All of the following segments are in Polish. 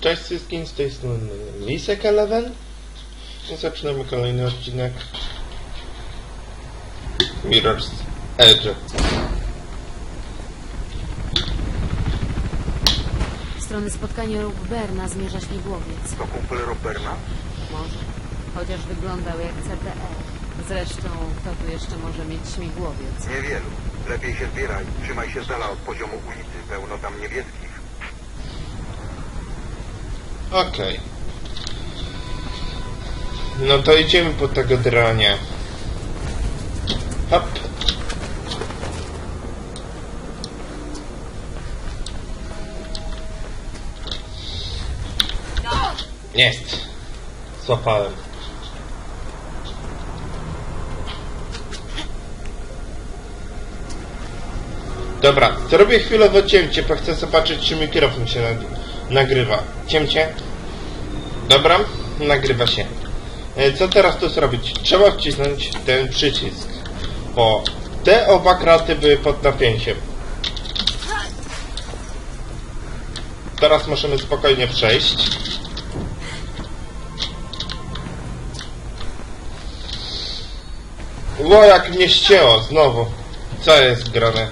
Cześć wszystkim, z tej strony Lisek Eleven i zaczynamy kolejny odcinek Mirror's Edge. W stronę spotkania Berna zmierza śmigłowiec. To kumpel Roberna? Może. Chociaż wyglądał jak CTR. Zresztą, kto tu jeszcze może mieć śmigłowiec? Niewielu. Lepiej się zbieraj. Trzymaj się z dala od poziomu ulicy. Pełno tam niebieskich. Okej. No to idziemy po tego drania. Hop. Jest. Złapałem. Dobra, zrobię chwilowo cięcie, bo chcę zobaczyć, czy mikrofon się nag nagrywa. Cięcie. Dobra, nagrywa się. E, Co teraz tu zrobić? Trzeba wcisnąć ten przycisk, bo te oba kraty były pod napięciem. Teraz możemy spokojnie przejść. Ło, jak mnie ścięło, znowu. Co jest grane?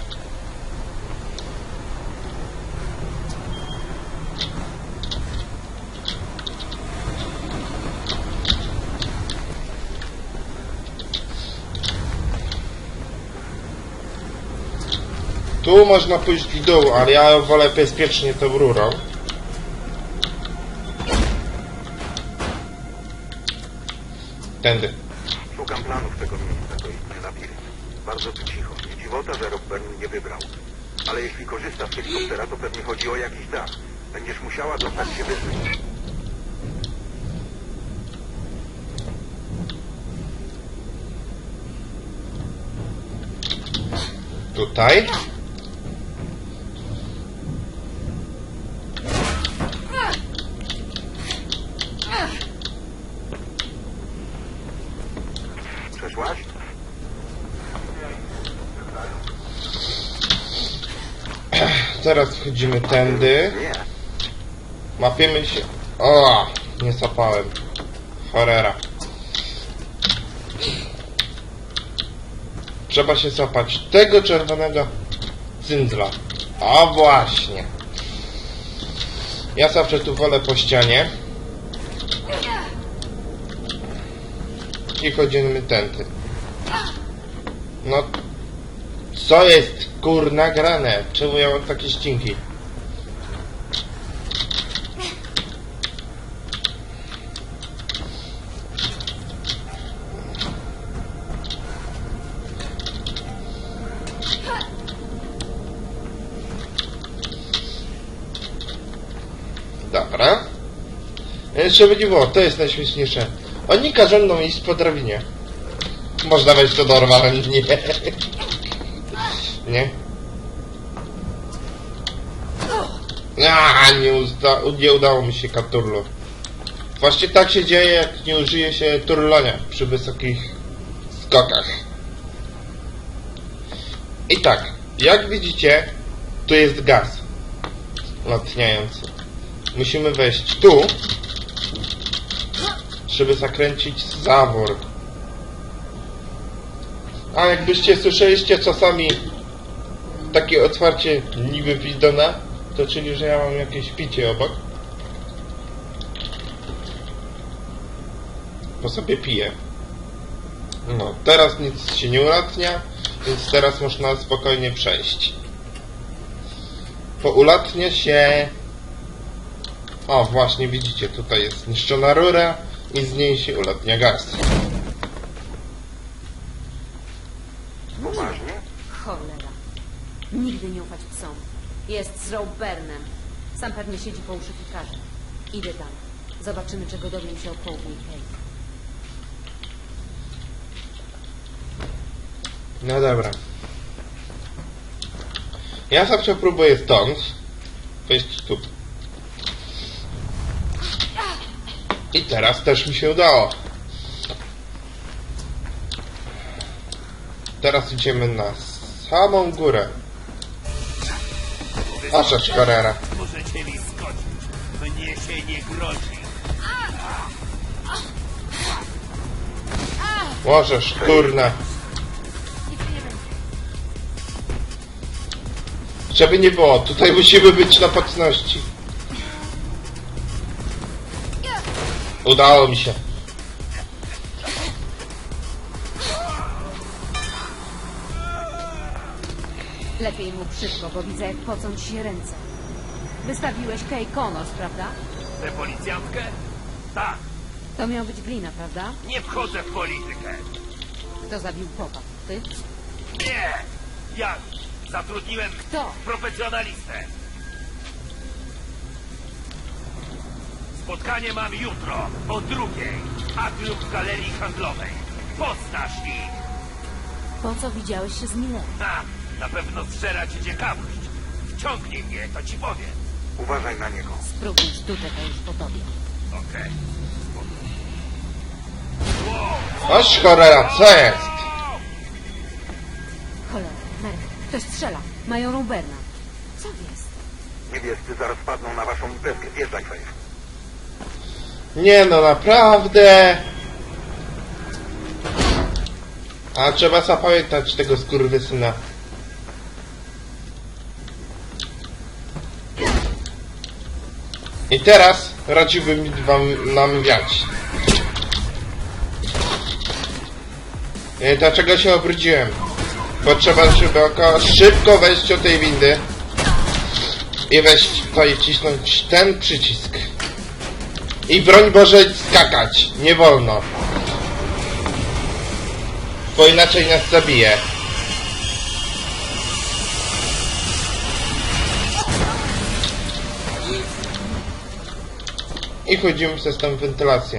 Tu można pójść w dół, ale ja wolę bezpiecznie tą rurą. Tędy. Szukam planów tego miejsca. To istny labirynt. Bardzo tu cicho. Nie dziwota, że Robern nie wybrał. Ale jeśli korzysta z helikoptera, to pewnie chodzi o jakiś dach. Będziesz musiała dostać się wyżej. Tutaj. Przeszłaś? Teraz wchodzimy tędy. Mapiemy się... O, nie zapałem. Chorera. Trzeba się zapać tego czerwonego cyndzla. A właśnie. Ja zawsze tu wolę po ścianie. I chodzimy tędy. No, co jest kurna grane? Czemu ja mam takie ścinki? Dobra. Jeszcze by nie było, to jest najśmieszniejsze. Oni każą nam iść po drabinie. Można wejść to normalnie. Nie? A, nie, nie udało mi się katurlu. Właśnie tak się dzieje, jak nie użyje się turlonia przy wysokich skokach. I tak, jak widzicie, tu jest gaz latniający. Musimy wejść tu, żeby zakręcić zawór. A jakbyście słyszeliście czasami takie otwarcie niby Wildona, to czyli, że ja mam jakieś picie obok. Bo sobie piję. No, teraz nic się nie ulatnia, więc teraz można spokojnie przejść. Po ulatnie się... O, właśnie widzicie, tutaj jest zniszczona rura i z niej się ulatnia gaz. Poważnie? Cholera. Nigdy nie ufać psom. Jest z Robernem. Sam pewnie siedzi po uszy pikarza. Idę tam. Zobaczymy, czego dowiem się o Kate. No dobra. Ja zawsze próbuję stąd wejść tu. I teraz też mi się udało. Teraz idziemy na samą górę. Wasza szkarera. Możecie mi skoczyć. Mnie się nie grozi. Możesz, kurna. Żeby nie było, tutaj musimy być na baczności. Udało mi się. Lepiej mów szybko, bo widzę, jak pocą ci się ręce. Wystawiłeś Kay Connors, prawda? Tę policjantkę? Tak, To miał być Glina, prawda? nie wchodzę w politykę. Kto zabił popa? Ty? Nie! Ja zatrudniłem Kto? profesjonalistę. Spotkanie mam jutro o drugiej. Atrium w galerii handlowej. Poznasz ich. Po co widziałeś się z Millerem? Ha, na pewno zżera ci ciekawość. Wciągnij mnie, to ci powiem. Uważaj na niego. Spróbuj sztuczek, a już po tobie. Okej. Oś cholera, co jest? Cholera, Merk, ktoś strzela. Mają Ruberna. Co jest? Niebiescy zaraz padną na waszą imprezkę. Wjeżdżaj, Faith. Nie no, naprawdę. A trzeba zapamiętać tego skurwysyna. I teraz radziłbym wam namawiać. E, Dlaczego się obrudziłem? Bo trzeba szybko, szybko wejść do tej windy i wejść tutaj wcisnąć ten przycisk. I broń Boże skakać. Nie wolno. Bo inaczej nas zabije. I wchodzimy przez tą wentylację.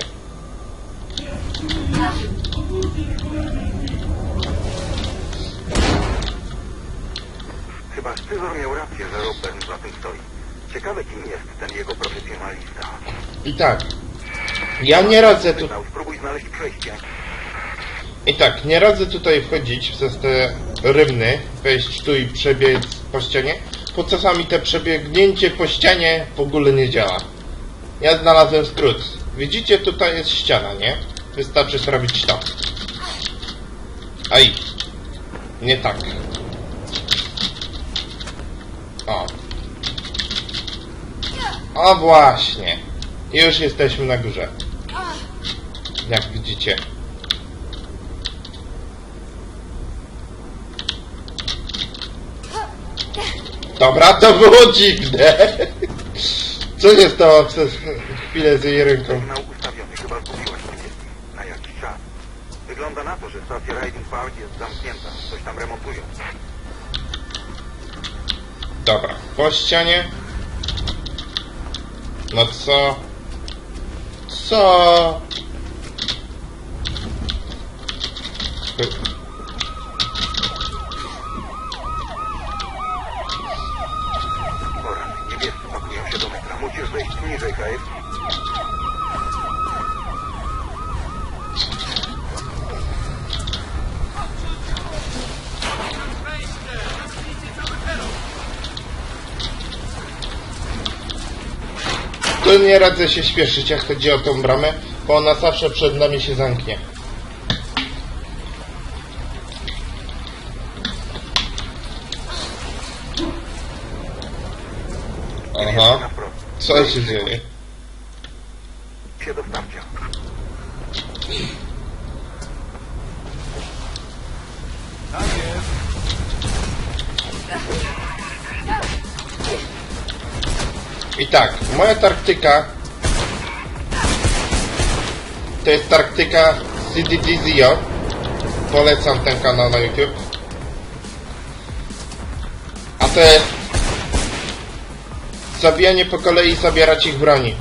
Chyba Scyzor miał rację, że Robert za tym stoi. Ciekawe, kim jest ten jego profesjonalista. I tak. Ja nie radzę tu... Sygnał, spróbuj znaleźć przejście. I tak, nie radzę tutaj wchodzić przez te rymny, wejść tu i przebiec po ścianie, bo czasami te przebiegnięcie po ścianie w ogóle nie działa. Ja znalazłem skrót. Widzicie, tutaj jest ściana, nie? Wystarczy zrobić to. Aj. Nie tak. O. O właśnie. Już jesteśmy na górze. Jak widzicie. Dobra, to było dziwne. Co się stało przez chwilę z jej ręką? Sygnał ustawiony. Chyba zgubiłaś mnie. Na jakiś czas. Wygląda na to, że stacja Riding Park jest zamknięta. Coś tam remontują. Dobra, po ścianie. No co? Co? Pora. Niebiescy pakują się do metra. Musisz zejść niżej, Nie radzę się śpieszyć, jak chodzi o tą bramę, bo ona zawsze przed nami się zamknie. Aha, co się dzieje? I tak, moja taktyka to jest taktyka CDDZio. Polecam ten kanał na YouTube. A to jest zabijanie po kolei i zabierać ich broni.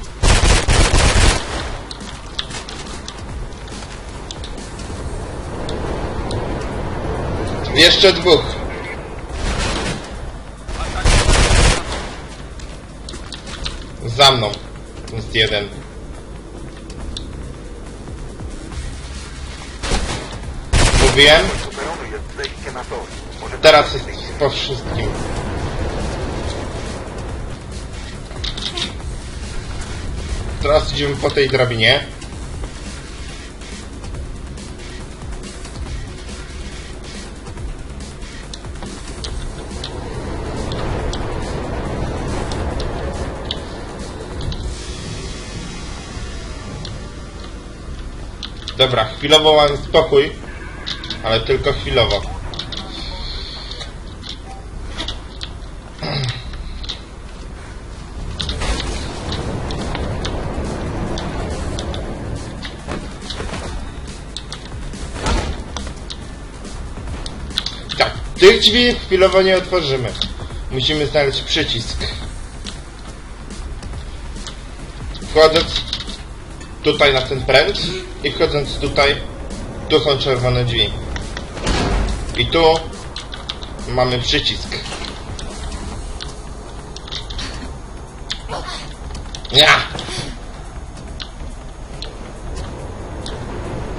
Jeszcze dwóch. Za mną. Jest jeden. Mówiłem? Teraz jest po wszystkim. Teraz idziemy po tej drabinie. Dobra, chwilowo mam spokój, ale tylko chwilowo. Tak, tych drzwi chwilowo nie otworzymy. Musimy znaleźć przycisk. Wchodząc tutaj na ten pręt i wchodząc tutaj, tu są czerwone drzwi. I tu mamy przycisk. Ja!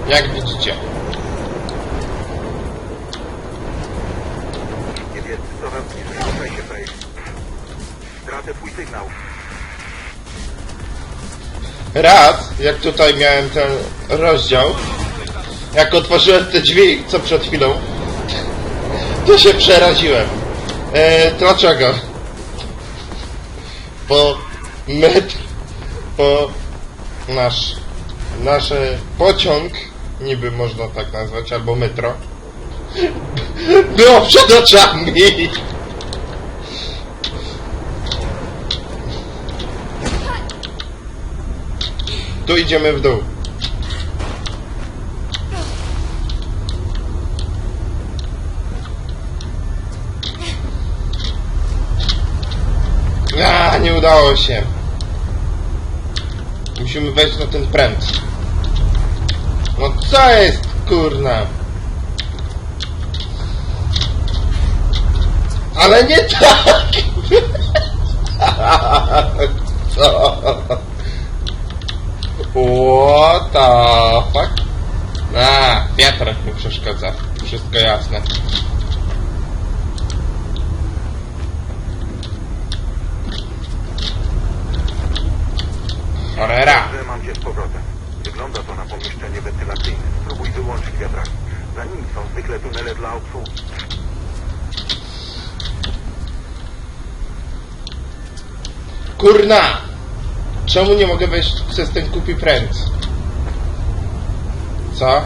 Jak widzicie. Coraz bliżej, ruszaj się. Stracę twój sygnał. Raz, jak tutaj miałem ten rozdział, jak otworzyłem te drzwi, co przed chwilą, to się przeraziłem. E, dlaczego? Bo metr, bo nasz, nasz pociąg, niby można tak nazwać, albo metro, było przed oczami. Tu idziemy w dół. A, nie udało się. Musimy wejść na ten pręt. No co jest, kurna? Ale nie tak! Co? What the fuck? A, wiatrak mi przeszkadza. Wszystko jasne. Orera! Że mam cię z powrotem. Wygląda to na pomieszczenie wentylacyjne. Spróbuj wyłączyć wiatraki. Za nimi są zwykle tunele dla obsługi. Kurna! Czemu nie mogę wejść przez ten kupi pręt? Co?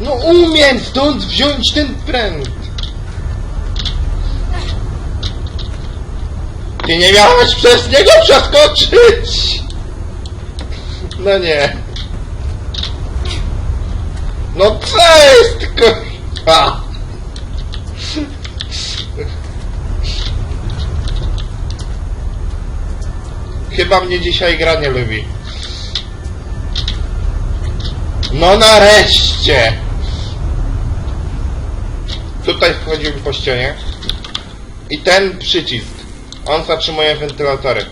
No umiem stąd wziąć ten pręt! Ty nie miałeś przez niego przeskoczyć! No nie. No co jest? Chyba mnie dzisiaj gra nie lubi. No nareszcie! Tutaj wchodzimy po ścianie. I ten przycisk. On zatrzymuje wentylatory.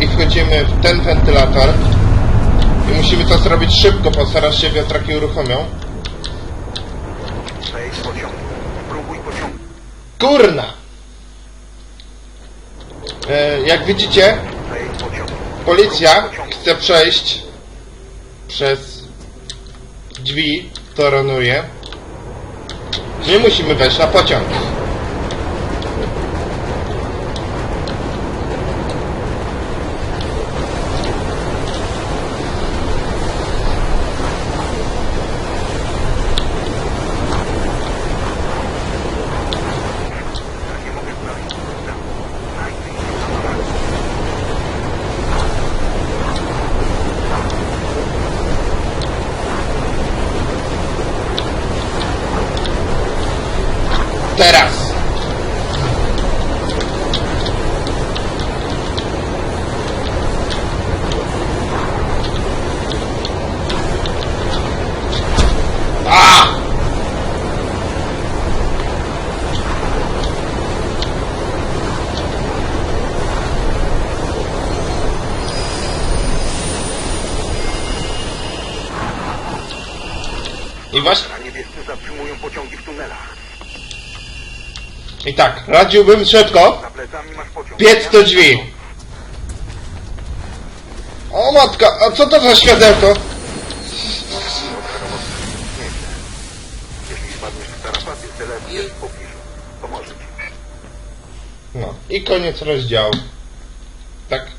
I wchodzimy w ten wentylator. I musimy to zrobić szybko, bo zaraz się wiatraki uruchomią. Pociągu. Kurna! E, jak widzicie, policja chce przejść przez drzwi, toronuje. Nie musimy wejść na pociąg. Teraz! I właśnie, niebiescy zatrzymują pociągi w tunelach. I tak, radziłbym szybko biec do drzwi. O matka, a co to za światełko? No, i koniec rozdziału. Tak?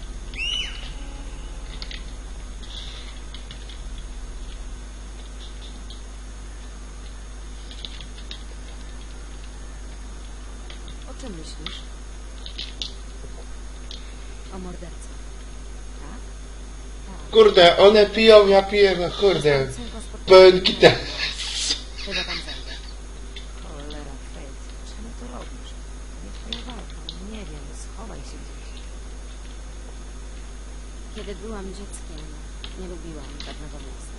O czym myślisz? O mordercy. Tak? Tak. Kurde, one piją, ja piję, no kurde. Pełen gitar. Chyba tam zajdę. Cholera, Fred. Czemu to robisz? Nie twoja walka. Nie wiem, schowaj się gdzieś. Kiedy byłam dzieckiem, nie lubiłam żadnego miasta.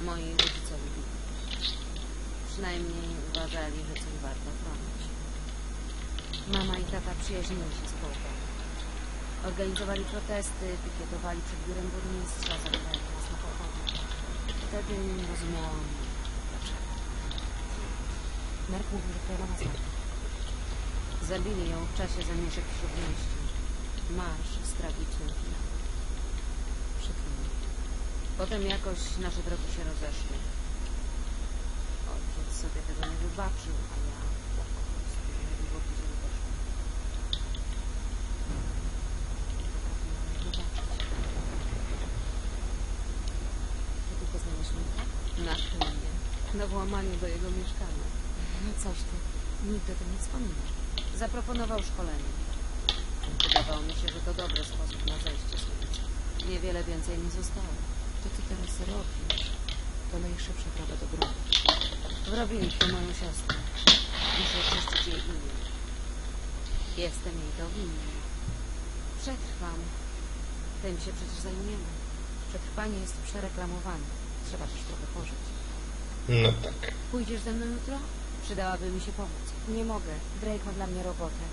Moi rodzice lubili. Przynajmniej uważali, że coś warto chronić. Mama i tata przyjaźnili się z Połką. Organizowali protesty, pikietowali przed biurem burmistrza, zabierali nas na pochodnie. Wtedy rozumiałam, dlaczego. Mark mówił, że mama zmarła. Zabili ją w czasie zamieszek w śródmieściu. Marsz z tragicznym finałem. Przykro mi. Potem jakoś nasze drogi się rozeszły. Ojciec sobie tego nie wybaczył, a ja po prostu niedługo później poszłam. Nie potrafiłam wybaczyć. Kiedy poznałeś Marka? Na chwilę. Na włamaniu do jego mieszkania. No coś ty. Nigdy o tym nie wspominasz. Zaproponował szkolenie. Wydawało mi się, że to dobry sposób na zejście z ulicy. Niewiele więcej mi zostało. To ty teraz robisz. To najszybsza droga do grobu. Wrobili to moją siostrę. Muszę oczyścić jej imię. Jestem jej to winien. Przetrwam. Tym się przecież zajmujemy. Przetrwanie jest przereklamowane. Trzeba też trochę pożyć. No tak. Pójdziesz ze mną jutro? Przydałaby mi się pomoc. Nie mogę. Drake ma dla mnie robotę.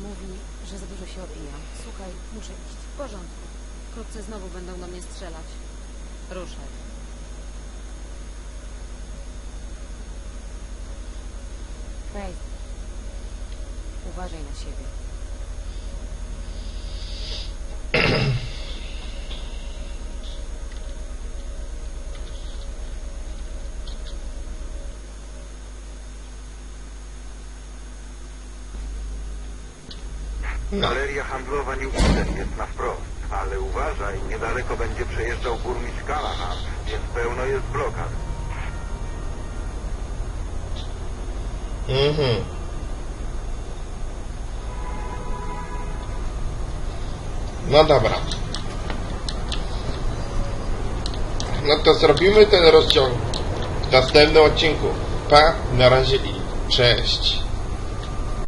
Mówi, że za dużo się opijam. Słuchaj, muszę iść. W porządku. Wkrótce znowu będą do mnie strzelać. Ruszaj. Craig. Uważaj na siebie. No. Galeria handlowa Newton jest na wprost. Ale uważaj, niedaleko będzie przejeżdżał burmistrz Callahan, więc pełno jest blokad. Mhm. No dobra. No to zrobimy ten rozciąg w następnym odcinku. Pa, na razie i cześć.